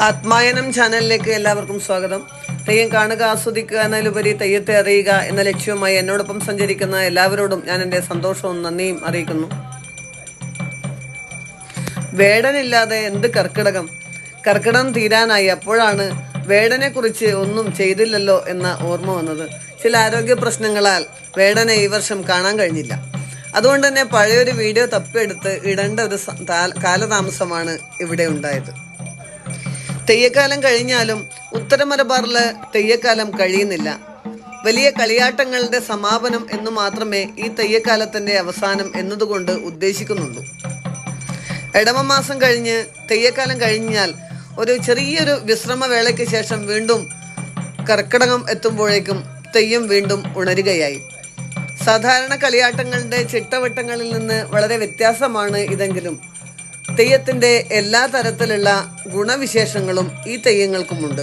ആത്മായനം ചാനലിലേക്ക് എല്ലാവർക്കും സ്വാഗതം. തെയ്യം കാണുക ആസ്വദിക്കുക എന്നതിലുപരി തെയ്യത്തെ അറിയുക എന്ന ലക്ഷ്യവുമായി എന്നോടൊപ്പം സഞ്ചരിക്കുന്ന എല്ലാവരോടും ഞാൻ എന്റെ സന്തോഷവും നന്ദിയും അറിയിക്കുന്നു. വേടനില്ലാതെ എന്ത് കർക്കിടകം? കർക്കിടകം തീരാനായി. അപ്പോഴാണ് വേടനെ കുറിച്ച് ഒന്നും ചെയ്തില്ലല്ലോ എന്ന ഓർമ്മ വന്നത്. ചില ആരോഗ്യ പ്രശ്നങ്ങളാൽ വേടനെ ഈ വർഷം കാണാൻ കഴിഞ്ഞില്ല. അതുകൊണ്ട് തന്നെ പഴയൊരു വീഡിയോ തപ്പിയെടുത്ത് ഇടേണ്ട ഒരു കാലതാമസമാണ് ഇവിടെ ഉണ്ടായത്. തെയ്യക്കാലം കഴിഞ്ഞാലും ഉത്തര മലബാറിൽ തെയ്യക്കാലം കഴിയുന്നില്ല. വലിയ കളിയാട്ടങ്ങളുടെ സമാപനം എന്ന് മാത്രമേ ഈ തെയ്യക്കാലത്തിന്റെ അവസാനം എന്നതുകൊണ്ട് ഉദ്ദേശിക്കുന്നുള്ളൂ. ഇടവ മാസം കഴിഞ്ഞ് തെയ്യക്കാലം കഴിഞ്ഞാൽ ഒരു ചെറിയൊരു വിശ്രമവേളയ്ക്ക് ശേഷം വീണ്ടും കർക്കിടകം എത്തുമ്പോഴേക്കും തെയ്യം വീണ്ടും ഉണരുകയായി. സാധാരണ കളിയാട്ടങ്ങളുടെ ചിട്ടവട്ടങ്ങളിൽ നിന്ന് വളരെ വ്യത്യാസമാണ് ഇതെങ്കിലും. തെയ്യത്തിന്റെ എല്ലാ തരത്തിലുള്ള ഗുണവിശേഷങ്ങളും ഈ തെയ്യങ്ങൾക്കുമുണ്ട്.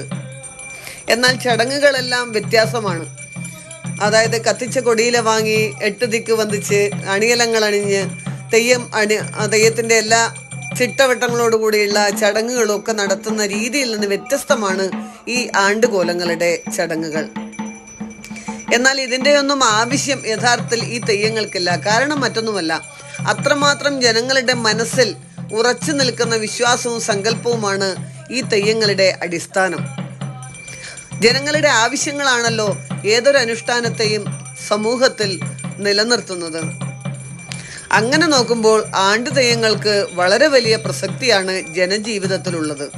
എന്നാൽ ചടങ്ങുകളെല്ലാം വ്യത്യാസമാണ്. അതായത് കത്തിച്ച കൊടിയില വാങ്ങി എട്ട് ദിക്ക് വന്ദിച്ച് അണിയലങ്ങൾ അണിഞ്ഞ് തെയ്യം അണി തെയ്യത്തിന്റെ എല്ലാ ചിട്ടവട്ടങ്ങളോടുകൂടിയുള്ള ചടങ്ങുകളും ഒക്കെ നടത്തുന്ന രീതിയിൽ നിന്ന് വ്യത്യസ്തമാണ് ഈ ആണ്ടുകോലങ്ങളുടെ ചടങ്ങുകൾ. എന്നാൽ ഇതിന്റെയൊന്നും ആവശ്യം യഥാർത്ഥത്തിൽ ഈ തെയ്യങ്ങൾക്കില്ല. കാരണം മറ്റൊന്നുമല്ല. അത്രമാത്രം ജനങ്ങളുടെ മനസ്സിൽ ഉറച്ചു നിൽക്കുന്ന വിശ്വാസവും സങ്കല്പവുമാണ് ഈ തെയ്യങ്ങളുടെ അടിസ്ഥാനം. ജനങ്ങളുടെ ആവശ്യങ്ങളാണല്ലോ ഏതൊരു അനുഷ്ഠാനത്തെയും സമൂഹത്തിൽ നിലനിർത്തുന്നത്. അങ്ങനെ നോക്കുമ്പോൾ ആണ്ടു തെയ്യങ്ങൾക്ക് വളരെ വലിയ പ്രസക്തിയാണ് ജനജീവിതത്തിലുള്ളത്.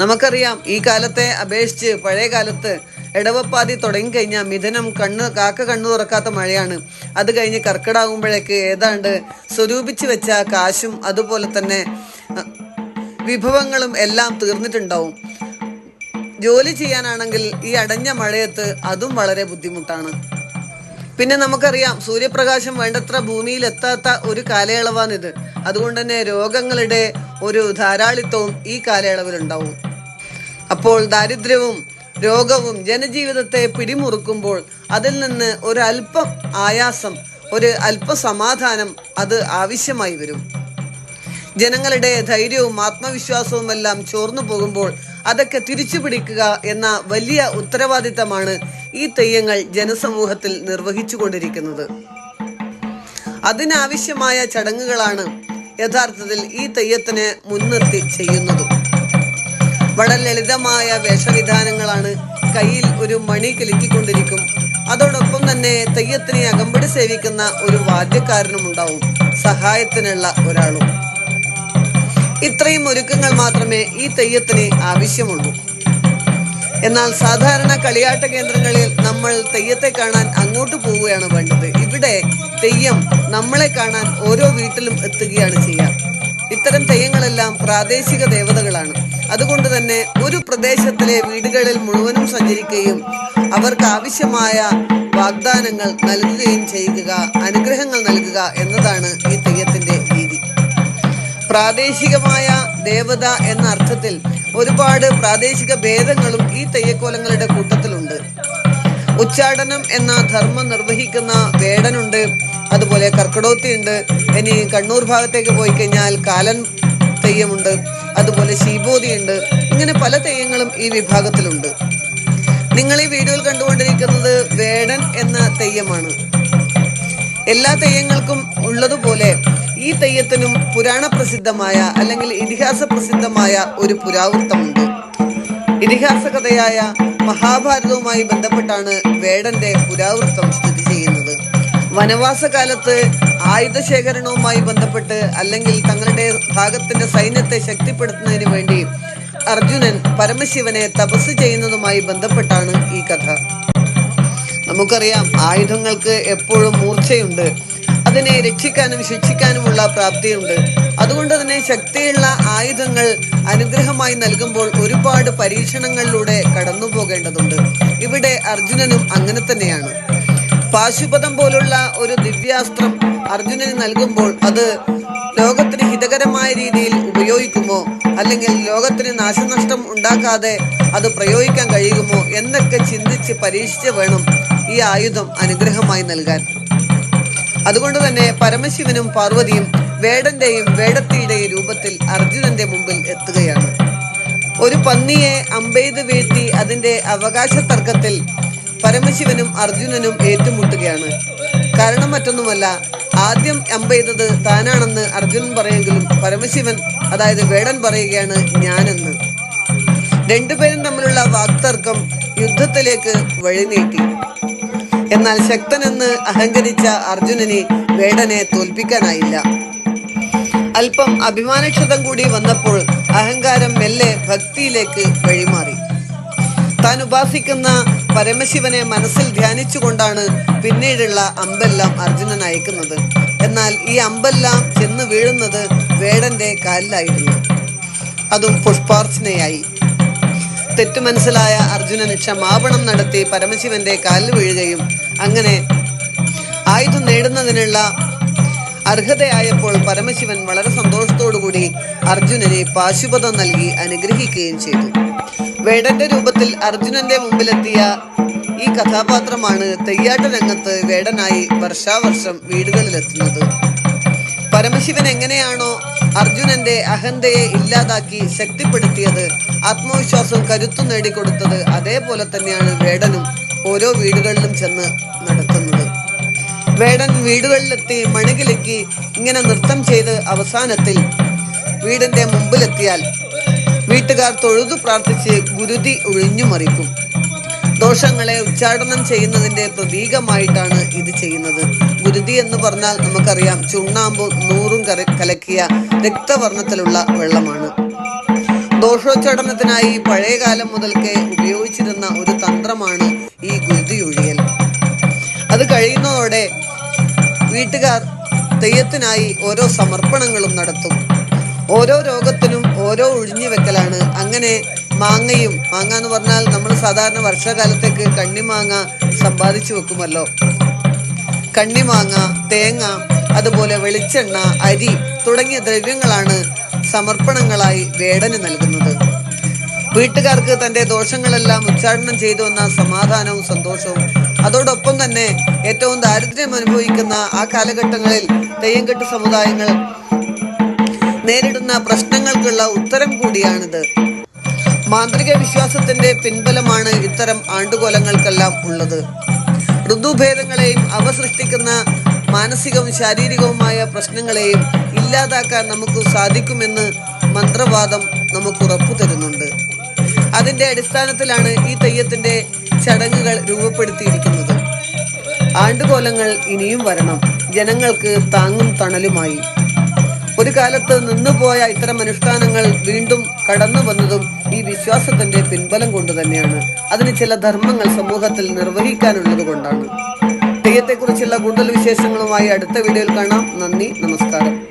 നമുക്കറിയാം ഈ കാലത്തെ അപേക്ഷിച്ച് പഴയ കാലത്ത് ഇടവപ്പാതി തുടങ്ങി കഴിഞ്ഞാൽ മിഥുനം കണ്ണ് കാക്ക കണ്ണു തുറക്കാത്ത മഴയാണ്. അത് കഴിഞ്ഞ് കർക്കിടാകുമ്പോഴേക്ക് ഏതാണ്ട് സ്വരൂപിച്ച് വെച്ച കാശും അതുപോലെ തന്നെ വിഭവങ്ങളും എല്ലാം തീർന്നിട്ടുണ്ടാവും. ജോലി ചെയ്യാനാണെങ്കിൽ ഈ അടഞ്ഞ മഴയത്ത് അതും വളരെ ബുദ്ധിമുട്ടാണ്. പിന്നെ നമുക്കറിയാം സൂര്യപ്രകാശം വേണ്ടത്ര ഭൂമിയിൽ എത്താത്ത ഒരു കാലയളവാണിത്. അതുകൊണ്ട് തന്നെ രോഗങ്ങളുടെ ഒരു ധാരാളിത്തവും ഈ കാലയളവിലുണ്ടാവും. അപ്പോൾ ദാരിദ്ര്യവും രോഗവും ജനജീവിതത്തെ പിടിമുറുക്കുമ്പോൾ അതിൽ നിന്ന് ഒരു അല്പം ആയാസം ഒരു അല്പ സമാധാനം അത് ആവശ്യമായി വരും. ജനങ്ങളുടെ ധൈര്യവും ആത്മവിശ്വാസവും എല്ലാം ചോർന്നു പോകുമ്പോൾ അതൊക്കെ തിരിച്ചു പിടിക്കുക എന്ന വലിയ ഉത്തരവാദിത്തമാണ് ഈ തെയ്യങ്ങൾ ജനസമൂഹത്തിൽ നിർവഹിച്ചുകൊണ്ടിരിക്കുന്നത്. അതിനാവശ്യമായ ചടങ്ങുകളാണ് യഥാർത്ഥത്തിൽ ഈ തെയ്യത്തിന് മുൻനിർത്തി ചെയ്യുന്നതും. വളരെ ലളിതമായ വേഷവിധാനങ്ങളാണ് കയ്യിൽ ഒരു മണി കിലുക്കിക്കൊണ്ടിരിക്കും. അതോടൊപ്പം തന്നെ തെയ്യത്തിനെ അകമ്പടി സേവിക്കുന്ന ഒരു വാദ്യക്കാരനും ഉണ്ടാവും സഹായത്തിനുള്ള ഒരാളും. ഇത്രയും ഒരുക്കങ്ങൾ മാത്രമേ ഈ തെയ്യത്തിന് ആവശ്യമുള്ളൂ. എന്നാൽ സാധാരണ കളിയാട്ട കേന്ദ്രങ്ങളിൽ നമ്മൾ തെയ്യത്തെ കാണാൻ അങ്ങോട്ട് പോവുകയാണ് വേണ്ടത്. ഇവിടെ തെയ്യം നമ്മളെ കാണാൻ ഓരോ വീട്ടിലും എത്തുകയാണ് ചെയ്യുക. ഇത്തരം തെയ്യങ്ങളെല്ലാം പ്രാദേശിക ദേവതകളാണ്. അതുകൊണ്ട് തന്നെ ഒരു പ്രദേശത്തിലെ വീടുകളിൽ മുഴുവനും സഞ്ചരിക്കുകയും അവർക്ക് ആവശ്യമായ വാഗ്ദാനങ്ങൾ നൽകുകയും ചെയ്യുക അനുഗ്രഹങ്ങൾ നൽകുക എന്നതാണ് ഈ തെയ്യത്തിന്റെ രീതി. പ്രാദേശികമായ ദേവത എന്ന അർത്ഥത്തിൽ ഒരുപാട് പ്രാദേശിക ഭേദങ്ങളും ഈ തെയ്യക്കോലങ്ങളുടെ കൂട്ടത്തിലുണ്ട്. ഉച്ചാടനം എന്ന ധർമ്മം നിർവഹിക്കുന്ന വേടനുണ്ട് അതുപോലെ കർക്കിടോത്തി ഉണ്ട് ഇനി കണ്ണൂർ ഭാഗത്തേക്ക് പോയി കഴിഞ്ഞാൽ കാലൻ തെയ്യമുണ്ട്. അതുപോലെ ശീബോധി ഉണ്ട് ഇങ്ങനെ പല തെയ്യങ്ങളും ഈ വിഭാഗത്തിലുണ്ട്. നിങ്ങൾ ഈ വീഡിയോയിൽ കണ്ടുകൊണ്ടിരിക്കുന്നത് വേടൻ എന്ന തെയ്യമാണ്. എല്ലാ തെയ്യങ്ങൾക്കും ഉള്ളതുപോലെ ഈ തെയ്യത്തിനും പുരാണ പ്രസിദ്ധമായ അല്ലെങ്കിൽ ഇതിഹാസ പ്രസിദ്ധമായ ഒരു പുരാവൃത്തമുണ്ട്. ഇതിഹാസ കഥയായ മഹാഭാരതവുമായി ബന്ധപ്പെട്ടാണ് വേടന്റെ പുരാവൃത്തം സ്ഥിതി ചെയ്യുന്നത്. വനവാസ കാലത്ത് ആയുധശേഖരണവുമായി ബന്ധപ്പെട്ട് അല്ലെങ്കിൽ തങ്ങളുടെ ഭാഗത്തിന്റെ സൈന്യത്തെ ശക്തിപ്പെടുത്തുന്നതിന് വേണ്ടി അർജുനൻ പരമശിവനെ തപസ് ചെയ്യുന്നതുമായി ബന്ധപ്പെട്ടാണ് ഈ കഥ. നമുക്കറിയാം ആയുധങ്ങൾക്ക് എപ്പോഴും മൂർച്ചയുണ്ട്. അതിനെ രക്ഷിക്കാനും ശിക്ഷിക്കാനുമുള്ള പ്രാപ്തിയുണ്ട്. അതുകൊണ്ട് തന്നെ ശക്തിയുള്ള ആയുധങ്ങൾ അനുഗ്രഹമായി നൽകുമ്പോൾ ഒരുപാട് പരീക്ഷണങ്ങളിലൂടെ കടന്നു പോകേണ്ടതുണ്ട് ഇവിടെ അർജുനനും അങ്ങനെ തന്നെയാണ്. പാശുപതം പോലുള്ള ഒരു ദിവ്യാസ്ത്രം അർജുനന് നൽകുമ്പോൾ അത് ലോകത്തിന് ഹിതകരമായ രീതിയിൽ ഉപയോഗിക്കുമോ? അല്ലെങ്കിൽ ലോകത്തിന് നാശനഷ്ടം ഉണ്ടാക്കാതെ അത് പ്രയോഗിക്കാൻ കഴിയുമോ? എന്നൊക്കെ ചിന്തിച്ച് പരീക്ഷിച്ച് വേണം ഈ ആയുധം അനുഗ്രഹമായി നൽകാൻ. അതുകൊണ്ട് തന്നെ പരമശിവനും പാർവതിയും വേടന്റെയും വേടത്തിയുടെയും രൂപത്തിൽ അർജുനന്റെ മുമ്പിൽ എത്തുകയാണ്. ഒരു പന്നിയെ അമ്പെയ്ത് വീഴ്ത്തി അതിന്റെ അവകാശ തർക്കത്തിൽ പരമശിവനും അർജുനനും ഏറ്റുമുട്ടുകയാണ്. കാരണം മറ്റൊന്നുമല്ല ആദ്യം അമ്പെയ്തത് താനാണെന്ന് അർജുനൻ പറയുമെങ്കിലും പരമശിവൻ അതായത് വേടൻ പറയുകയാണ് ഞാനെന്ന്. രണ്ടുപേരും തമ്മിലുള്ള വാക്തർക്കം യുദ്ധത്തിലേക്ക് വഴിനീട്ടി. എന്നാൽ ശക്തനെന്ന് അഹങ്കരിച്ച അർജുനന് വേടനെ തോൽപ്പിക്കാനായില്ല. അല്പം അഭിമാനക്ഷതം കൂടി വന്നപ്പോൾ അഹങ്കാരം മെല്ലെ ഭക്തിയിലേക്ക് വഴിമാറി. താൻ ഉപാസിക്കുന്ന പരമശിവനെ മനസ്സിൽ ധ്യാനിച്ചുകൊണ്ടാണ് പിന്നീടുള്ള അമ്പെല്ലാം അർജുനൻ അയക്കുന്നത്. എന്നാൽ ഈ അമ്പെല്ലാം ചെന്ന് വീഴുന്നത് വേടന്റെ കാലിലായിരുന്നു. അതും പുഷ്പാർച്ചനയായി. തെറ്റു മനസ്സിലായ അർജുനന് ക്ഷമാപണം നടത്തി പരമശിവന്റെ കാലിൽ വീഴുകയും അങ്ങനെ ആയുധം നേടുന്നതിനുള്ള അർഹതയായപ്പോൾ പരമശിവൻ വളരെ സന്തോഷത്തോടുകൂടി അർജുനനെ പാശുപതം നൽകി അനുഗ്രഹിക്കുകയും ചെയ്തു. വേടന്റെ രൂപത്തിൽ അർജുനന്റെ മുമ്പിലെത്തിയ ഈ കഥാപാത്രമാണ് തെയ്യാട്ട രംഗത്ത് വേടനായി വർഷാവർഷം വീടുകളിലെത്തുന്നത്. പരമശിവൻ എങ്ങനെയാണോ അർജുനന്റെ അഹന്തയെ ഇല്ലാതാക്കി ശക്തിപ്പെടുത്തിയത് ആത്മവിശ്വാസം കരുത്തു നേടിക്കൊടുത്തത് അതേപോലെ തന്നെയാണ് വേടനും ഓരോ വീടുകളിലും ചെന്ന് നടത്തുന്നത്. വേടൻ വീടുകളിലെത്തി മണികിലക്കി ഇങ്ങനെ നൃത്തം ചെയ്ത് അവസാനത്തിൽ വീടിന്റെ മുമ്പിലെത്തിയാൽ വീട്ടുകാർ തൊഴുതു പ്രാർത്ഥിച്ച് ഗുരുതി ഒഴിഞ്ഞുമറിക്കും ദോഷങ്ങളെ ഉച്ചാടനം ചെയ്യുന്നതിന്റെ പ്രതീകമായിട്ടാണ് ഇത് ചെയ്യുന്നത്. ഗുരുതി എന്ന് പറഞ്ഞാൽ നമുക്കറിയാം ചുണ്ണാമ്പും നൂറും കലക്കിയ രക്തവർണത്തിലുള്ള വെള്ളമാണ്. ദോഷോച്ചാടനത്തിനായി പഴയ കാലം മുതൽക്കേ ഉപയോഗിച്ചിരുന്ന ഒരു തന്ത്രമാണ് ഈ ഗുരുതി ഒഴിയൽ. അത് കഴിയുന്നതോടെ വീട്ടുകാർ തെയ്യത്തിനായി ഓരോ സമർപ്പണങ്ങളും നടത്തും. ഓരോ രോഗത്തിനും ഓരോ ഒഴിഞ്ഞു വെക്കലാണ്. അങ്ങനെ മാങ്ങയും മാങ്ങ എന്ന് പറഞ്ഞാൽ നമ്മൾ സാധാരണ വർഷകാലത്തേക്ക് കണ്ണിമാങ്ങ സമ്പാദിച്ചു വെക്കുമല്ലോ. കണ്ണിമാങ്ങ തേങ്ങ അതുപോലെ വെളിച്ചെണ്ണ അരി തുടങ്ങിയ ദ്രവ്യങ്ങളാണ് സമർപ്പണങ്ങളായി വേടന് നൽകുന്നത്. വീട്ടുകാർക്ക് തന്റെ ദോഷങ്ങളെല്ലാം ഉച്ചാടനം ചെയ്തു വന്ന സമാധാനവും സന്തോഷവും അതോടൊപ്പം തന്നെ ഏറ്റവും ദാരിദ്ര്യം അനുഭവിക്കുന്ന ആ കാലഘട്ടങ്ങളിൽ തെയ്യംകെട്ട് സമുദായങ്ങൾ നേരിടുന്ന പ്രശ്നങ്ങൾക്കുള്ള ഉത്തരം കൂടിയാണിത്. മാന്ത്രിക വിശ്വാസത്തിന്റെ പിൻബലമാണ് ഇത്തരം ആണ്ടുകോലങ്ങൾക്കെല്ലാം ഉള്ളത്. ഋതുഭേദങ്ങളെയും അവ സൃഷ്ടിക്കുന്ന മാനസികവും ശാരീരികവുമായ പ്രശ്നങ്ങളെയും ഇല്ലാതാക്കാൻ നമുക്ക് സാധിക്കുമെന്ന് മന്ത്രവാദം നമുക്ക് ഉറപ്പു തരുന്നുണ്ട്. അതിന്റെ അടിസ്ഥാനത്തിലാണ് ഈ തെയ്യത്തിന്റെ ചടങ്ങുകൾ രൂപപ്പെടുത്തിയിരിക്കുന്നത്. ആണ്ടുകോലങ്ങൾ ഇനിയും വരണം. ജനങ്ങൾക്ക് താങ്ങും തണലുമായി. ഒരു കാലത്ത് നിന്നുപോയ ഇത്തരം അനുഷ്ഠാനങ്ങൾ വീണ്ടും കടന്നു വന്നതും ഈ വിശ്വാസത്തിന്റെ പിൻബലം കൊണ്ട് തന്നെയാണ്. അതിന് ചില ധർമ്മങ്ങൾ സമൂഹത്തിൽ നിർവഹിക്കാനുള്ളത് കൊണ്ടാണ്. തെയ്യത്തെക്കുറിച്ചുള്ള കൂടുതൽ വിശേഷങ്ങളുമായി അടുത്ത വീഡിയോയിൽ കാണാം. നന്ദി നമസ്കാരം.